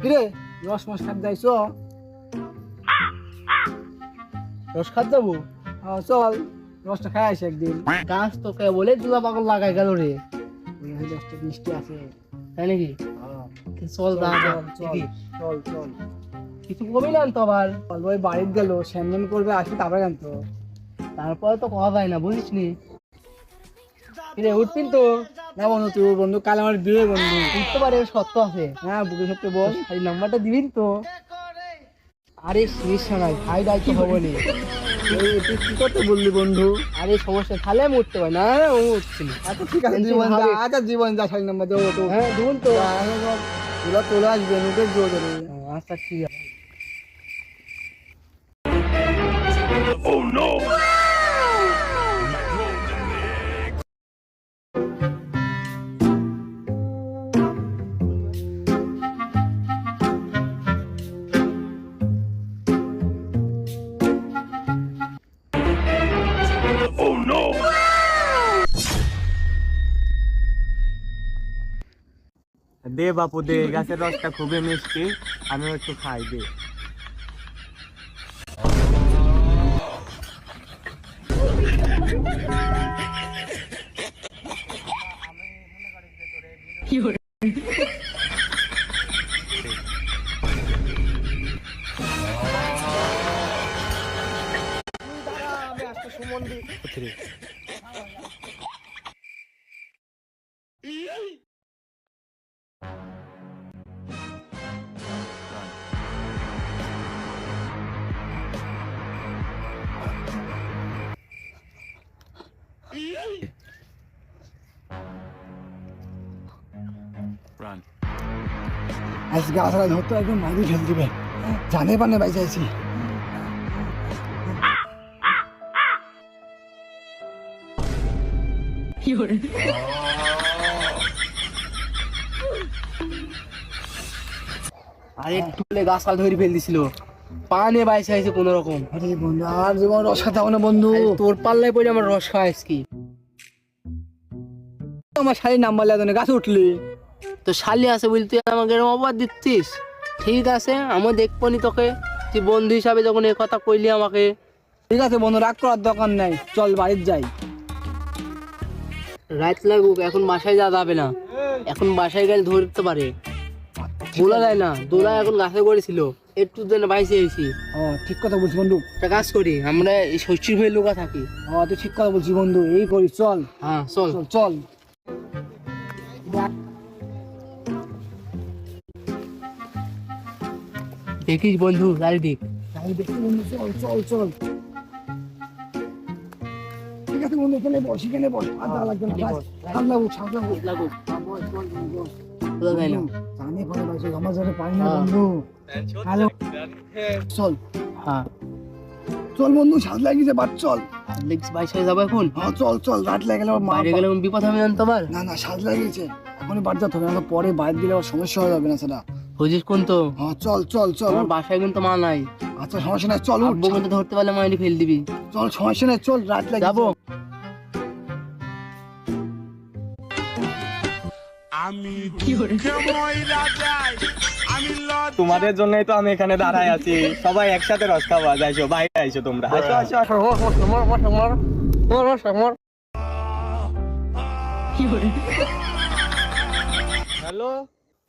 কিরে রস মস খাত যাইছ রস খাত যাব চল রসটা খাই আসি একদিন। গাছ তো কে বলে দুলা পাগল লাগাই গেল রে। রসটা মিষ্টি আছে তাই নাকি? চল চল চল চল কিছু কমই না তো আবার ওই বাড়িতে গেল স্যান্ডেল করবে আসি তারপরে জানতো। তারপরে তো কথা যায় না বুঝিস নি উঠবিন তো। না বন্ধু তুই বন্ধু কাল আমার বিয়ে বন্ধু। উঠতে পারে সত্য আছে। হ্যাঁ বুকে সত্যি বল। এই নাম্বারটা দিবিন তো। আরে সমস্যা নাই ভাই দায়িত্ব হব নি। তুই কি করতে বললি বন্ধু? আরে সমস্যা তাহলে আমি উঠতে পারি। না ও উঠছি না। আচ্ছা ঠিক আছে জীবন যা আচ্ছা জীবন যা সাইড নাম্বার দেবো তো। হ্যাঁ দুন তো। তোলা তোলা আসবে নোটে জোর ধরে আচ্ছা ঠিক আছে। দে বাপু দে। গাছের রসটা খুবই মিষ্টি আমিও একটু খাই দে। আজকে গাছটা ধরতো একদম মারি ফেল দিবে। জানে পানে বাইছে আছি আরে গাছ কাল ধরে ফেল দিছিল। পানে বাইসে আইছে কোন রকম। আরে বন্ধু আর জীবন রস না বন্ধু। তোর পাল্লায় পড়ে আমার রস খাওয়াইস কি আমার শাড়ির নাম্বার লাগে গাছে উঠলি। তো শালি আছে বলি তুই আমাকে এরকম অবাদ দিচ্ছিস? ঠিক আছে আমি দেখব নি তোকে। তুই বন্ধু হিসাবে যখন এ কথা কইলি আমাকে। ঠিক আছে বন্ধু রাগ করার দরকার নাই। চল বাড়ির যাই। রাত লাগুক এখন বাসায় যা যাবে না। এখন বাসায় গেলে ধরতে পারে। দোলা যায় না দোলা এখন গাছে করেছিল একটু দিন বাইসে এসেছি ও ঠিক কথা বলছি বন্ধু। একটা কাজ করি আমরা এই ষষ্ঠীর হয়ে লুকা থাকি। ও তুই ঠিক কথা বলছি বন্ধু। এই করি চল। হ্যাঁ চল। চল চল। দেখিস বন্ধু চারিদিক বন্ধু চল চল চল। ঠিক আছে বন্ধু এখানে বস এখানে বস। আর লাগবে না লাগুক না জানি পরে আমার না হ্যাঁ। বন্ধু হ্যালো। চল। হ্যাঁ। চল বন্ধু লাগিয়েছে বাট চল। লিক্স বাইসায় যাব এখন? হ্যাঁ চল চল রাত লেগে গেলে মা গেলে বিপদ হবে জানতে পার না না সাজ লাগিয়েছে। এখনই বাড়ি যেতে হবে না পরে বাইরে দিলে আবার সমস্যা হয়ে যাবে না সেটা। বুঝিস কোন তো হ্যাঁ চল চল চল। আমার বাসায় কিন্তু মা নাই। আচ্ছা সমস্যা নাই চল আব্বু কিন্তু ধরতে পারলে মাইনি ফেল দিবি। চল সমস্যা নাই চল রাত লাগে যাব। তোমাদের জন্যই তো আমি এখানে দাঁড়ায় আছি। সবাই একসাথে রস খাওয়া যাইছো বাইরে আইছো তোমরা। আসো আসো আসো। হ্যালো?